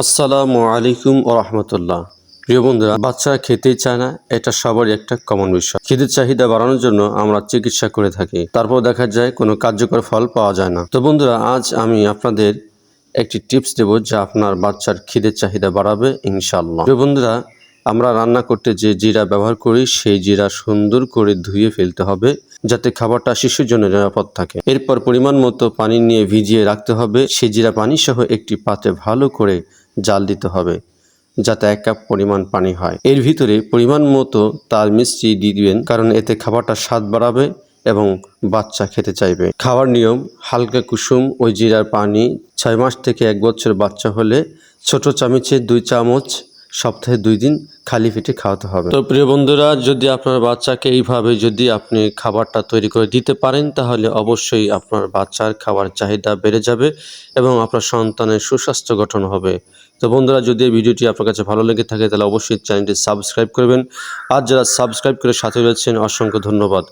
আসসালামু আলাইকুম রহমতুল্লাহ। প্রিয় বন্ধুরা বাচ্চারা খেতেই চায় না, এটা সবারই একটা কমন বিষয়। খিদের চাহিদা বাড়ানোর জন্য আমরা চিকিৎসা করে থাকি, তারপর দেখা যায় কোনো কার্যকর ফল পাওয়া যায় না। তো বন্ধুরা, আজ আমি আপনাদের একটি টিপস দেব যা আপনার বাচ্চার খিদের চাহিদা বাড়াবে ইনশাল্লাহ প্রিয় বন্ধুরা, আমরা রান্না করতে যে জিরা ব্যবহার করি, সেই জিরা সুন্দর করে ধুয়ে ফেলতে হবে, যাতে খাবারটা শিশুর জন্য নিরাপদ থাকে। এরপর পরিমাণ মতো পানি নিয়ে ভিজিয়ে রাখতে হবে। সেই জিরা পানি সহ একটি পাত্রে ভালো করে জাল দিতে হবে, যাতে এক কাপ পরিমাণ পানি হয়। এর ভিতরে পরিমাণ মতো তার মিষ্টি দিয়ে দিবেন, কারণ এতে খাবারটা স্বাদ বাড়াবে এবং বাচ্চা খেতে চাইবে। খাওয়ার নিয়ম, হালকা কুসুম ওই জিরার পানি, ছয় মাস থেকে এক বছর বাচ্চা হলে ছোট চামচে দুই চামচ সপ্তাহে দুই দিন খালি পেটে খাওয়াতে হবে। তো প্রিয় বন্ধুরা, যদি আপনার বাচ্চাকে এইভাবে যদি আপনি খাবারটা তৈরি করে দিতে পারেন, তাহলে অবশ্যই আপনার বাচ্চার খাবার চাহিদা বেড়ে যাবে এবং আপনার সন্তানের সুস্বাস্থ্য গঠন হবে। তো বন্ধুরা, যদি এই ভিডিওটি আপনার কাছে ভালো লেগে থাকে, তাহলে অবশ্যই চ্যানেলটি সাবস্ক্রাইব করবেন। আর যারা সাবস্ক্রাইব করে সাথে রয়েছেন, অসংখ্য ধন্যবাদ।